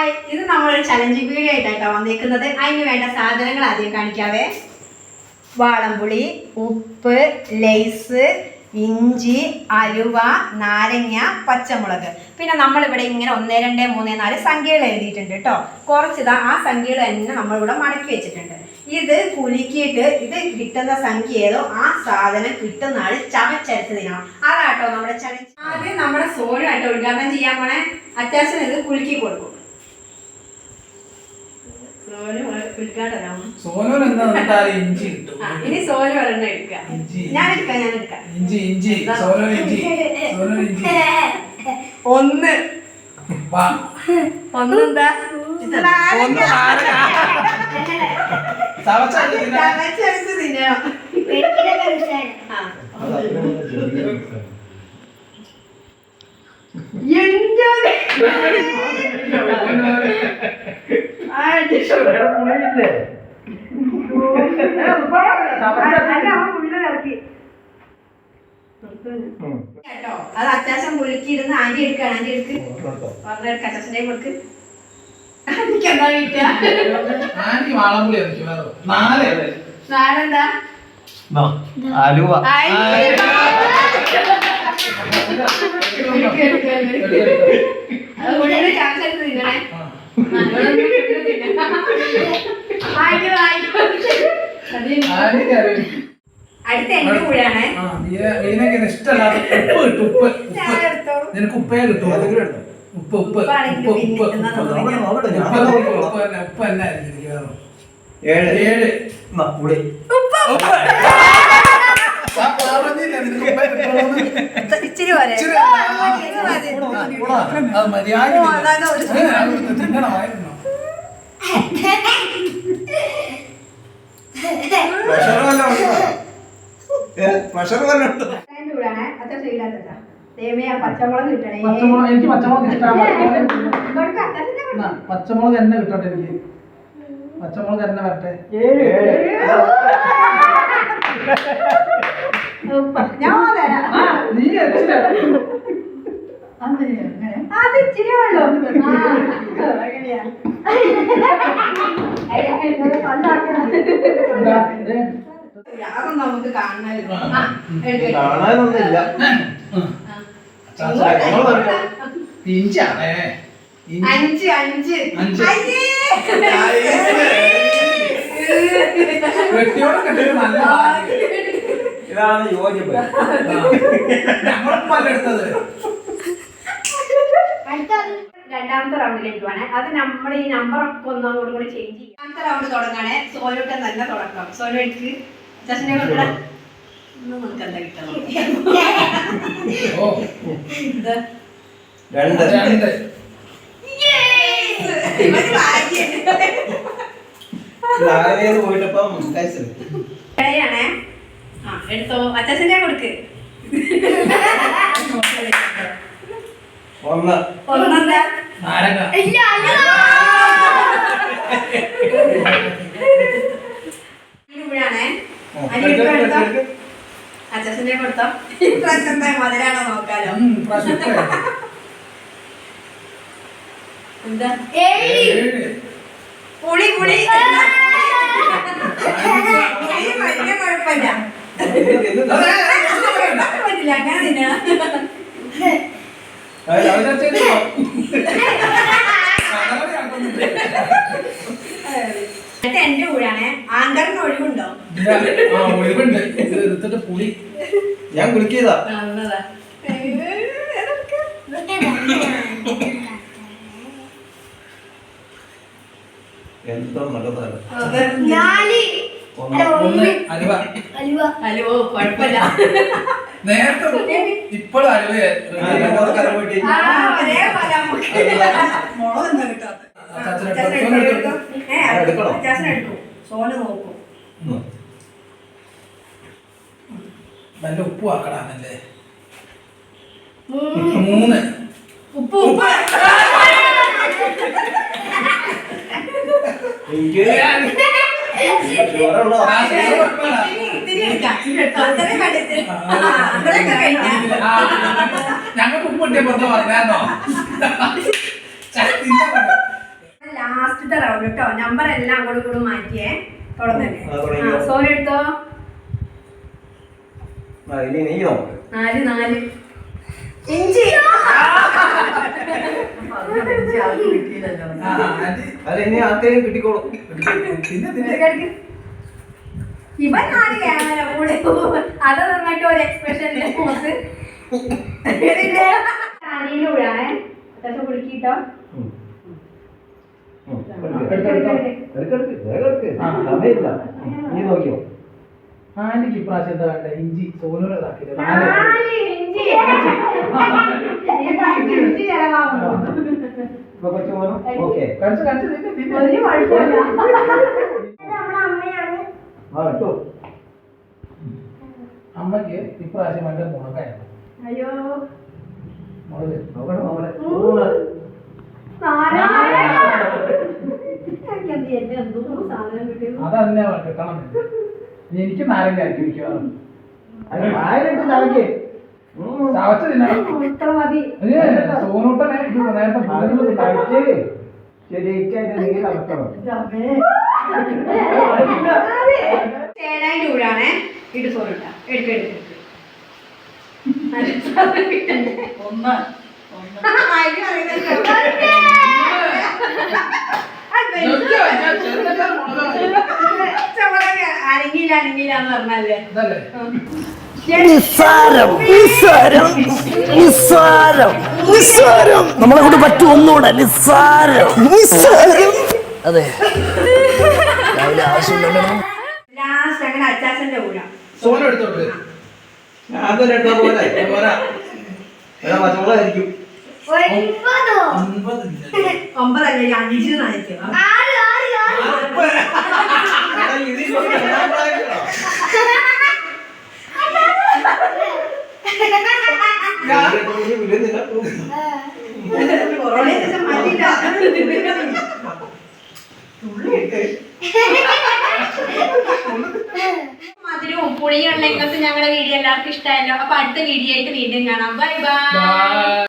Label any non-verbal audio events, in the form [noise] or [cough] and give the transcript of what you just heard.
Hi ഇത് നമ്മളൊരു challenging video ആയിട്ടാണ് വന്നിരിക്കുന്നത് അതിന് വേണ്ട സാധനങ്ങൾ ആദ്യം കാണിക്കാവേ. വാളംപുളി ഉപ്പ് ലേസ് ഇഞ്ചി അലുവ നാരങ്ങ പച്ചമുളക്. പിന്നെ നമ്മളിവിടെ ഇങ്ങനെ ഒന്ന് രണ്ട് മൂന്ന് നാല് സംഖ്യകൾ എഴുതിയിട്ടുണ്ട് കേട്ടോ കുറച്ചിതാ ആ സംഖ്യകൾ തന്നെ നമ്മളിവിടെ മടക്കി വെച്ചിട്ടുണ്ട്. ഇത് കുലുക്കിയിട്ട് ഇത് കിട്ടുന്ന സംഖ്യ ഏതോ ആ സാധനം കിട്ടുന്ന ആൾ ചമച്ചരച്ച് തിന്നണം അതാട്ടോ നമ്മുടെ ചലഞ്ച് ആദ്യം നമ്മുടെ സോനുമായിട്ട് ഉദ്ഘാടനം ചെയ്യാൻ പോണേ. അത്യാവശ്യം ഇത് കുലുക്കി കൊടുക്കും. സോനു ഉദ്ഘാടനം സോനൂർ എന്താ എന്തായാലും ഇഞ്ചി കിട്ടും ഇനി സോനു ഒരെണ്ണം എടുക്കാം. ഇഞ്ചി ഞാൻ എടുക്കാം ഞാൻ എടുക്കാം. ഇഞ്ചി ഇഞ്ചി. സോനൂർ ഇഞ്ചി. സോനൂർ ഇഞ്ചി. ഒന്ന്. വാ. ഒന്നെന്താ? ഒന്ന്. ചവച്ചരച്ച് തിന്നണം. ആ. കേട്ടോ. അത് അത്യാവശ്യം കുലുക്കിയിരുന്ന് ആന്റി എടുക്കാണ് ആന്റി എടുക്ക്. പറഞ്ഞെടുക്ക അച്ഛന്റെ കൊടുക്ക്. ആന്റിക്ക് എന്താ കിട്ടുക? ആന്റി വാളംപുളി എനിക്ക് വേറെ നാല്. നാടെന്താ എടുക്ക്, എടുക്ക്, എടുക്ക്. അത് ഉള്ളിൽ തിന്നണേ. അടുത്ത എന്റെ കൂടെയാണ് ഇഷ്ടമല്ലാത്ത ഉപ്പ് കിട്ടും ഉപ്പ് ഉപ്പ്. എടുത്തോ നിനക്ക് ഉപ്പേ കിട്ടും ഉപ്പ് ഉപ്പ് ഉപ്പാണെങ്കിൽ ഉപ്പ് ഉപ്പ് ഉപ്പ്. ഉപ്പ് ഉപ്പ്. ഉപ്പ് തന്നെ ഉപ്പ് തന്നെ ഏഴ്. ഏഴ്. ഉപ്പ്. ഉപ്പ്. പറഞ്ഞില്ലേ നിനക്ക് ഉപ്പേ കിട്ടുള്ളൂന്ന്. ഇച്ചിരി പച്ചമുളക് എനിക്ക് പച്ചമുളക് ഇഷ്ടമാണ്. പച്ചമുളക് തന്നെ കിട്ടട്ടെ എനിക്ക്. പച്ചമുളക് തന്നെ വരട്ടെ. ഞാൻ. അത് ഇച്ചിരി ഉള്ളൂ അങ്ങനെയാ. അതൊന്നും നമുക്ക് കാണണമല്ലോ ആ, കാണാനൊന്നുമില്ല. ഇഞ്ചാണേ അഞ്ച് അഞ്ച്. വെട്ടിയോടെ കിട്ടിയത് നല്ല. ഇതാണ് യോജിപ്പ്. [laughs] രണ്ടാമത്തെ റൗണ്ടിലേക്ക് വേണേ അത് നമ്മൾ ഈ നമ്പർ ഒക്കെ ഒന്നും കൂടി ചേഞ്ച് ചെയ്യും. രണ്ടാമത്തെ റൗണ്ട് തുടങ്ങാണേ. സോനുട്ടൻ നല്ല തുടക്കം സോനു എടുക്ക് ജസ്റ്റിനെ ഇത് രണ്ട്. രണ്ട്. പോയിട്ടപ്പം കഴിച്ചത് എടുത്തോ? അച്ഛന്റെ കൊടുക്ക്. ഒന്ന്. ഒന്നെന്താ. അച്ഛന്റെ കൊടുത്തോ? ഇപ്രാവശ്യത്തെ മധുരാണോ നോക്കാലോ. എന്താ. പുളി പുളി. പുളി വലിയ കുഴപ്പമില്ല. എന്റെ കൂടെയാണ് ആങ്കറിന് ഒഴിവുണ്ടോ. ഇത് എടുത്തിട്ട് പുളി ഞാൻ കുളിക്കതാ എന്തോ നല്ലതാണ് അലുവ. കുഴപ്പമില്ല. നേരത്തെ ഇപ്പോഴും അലുവ നല്ല ഉപ്പ് ആക്കടാന്നല്ലേ മൂന്ന്. മൂന്ന്. ഉപ്പ് ഉപ്പ്. എനിക്ക് ഞങ്ങൾക്ക് ഉപ്പ് കിട്ടിയപ്പോ എന്താ പറഞ്ഞോ ലാസ്റ്റത്തെ റൗണ്ട് കേട്ടോ നമ്പർ എല്ലാം അങ്ങോട്ടും കൂടെ മാറ്റിയേ തുടങ്ങല്ലേ സോന എടുത്തോ നാല് നാല്. ഇഞ്ചി. അല്ല ഇനി നാല് ക്യാമറ കൂടെ അത് നന്നായിട്ട് ഒരു എക്സ്പ്രഷൻ മുഖത്ത് അനിയിലൂടാണേ അത്യാവശ്യം കുടുക്കിട്ടോ ഉം. ഉം. എടുത്തോ, എടുത്തോ. എടുക്ക്, എടുക്ക്. വേഗം എടുക്ക്. ആ. സമയമില്ല. നീ നോക്കിയോ ആന്റിക്ക് ഇപ്രാവശ്യം എന്താ വേണ്ട ഇഞ്ചി. ഇട്ടോ. അമ്മയ്ക്ക് ഇപ്രാവശ്യം വേണ്ട മുളകായിരുന്നു അയ്യോ. മുളക് കിട്ടണം. എനിക്ക് നാരങ്ങ ആക്കി മിക്കവാറും. അത് വായിലിട്ട് തലക്ക് ഉം. ചവച്ച് തിന്നണം ഇത്ര മതി. ഇത് സോനൂട്ടനെ ഇത് നേരത്തെ അതിൽ കൂടുതൽ കഴിച്ച് ശരിക്കായിട്ട് നീ നടക്കണം ചേനായിന്റെ കൂടാണേ ഇട്ട് സോറിട്ട എടുക്ക എടുക്ക നല്ല സാധനം ഒന്ന്. അനങ്ങിയില്ല അനങ്ങിയില്ല എന്ന് പറഞ്ഞല്ലേ ഇതല്ലേ നിസ്സാരം നിസ്സാരം നിസ്സാരം നിസ്സാരം. നമ്മളെ കൂടെ പറ്റും ഒന്നുകൂടെ നിസ്സാരം. നിസ്സാരം. അതെ. രാവിലെ ആവശ്യമുണ്ടോ ലാസ്റ്റ് അങ്ങനെ അച്ചാച്ചന്റെ കൂടാ സോന എടുത്തോട്ട് പോലെ. ഒമ്പതല്ലേ? അഞ്ച് മധുരവും പുളിയുള്ള ഇങ്ങനത്തെ ഞങ്ങളുടെ വീഡിയോ എല്ലാവർക്കും ഇഷ്ടമായല്ലോ അപ്പൊ അടുത്ത വീഡിയോ ആയിട്ട് വീണ്ടും കാണാം. ബൈ. ബൈ.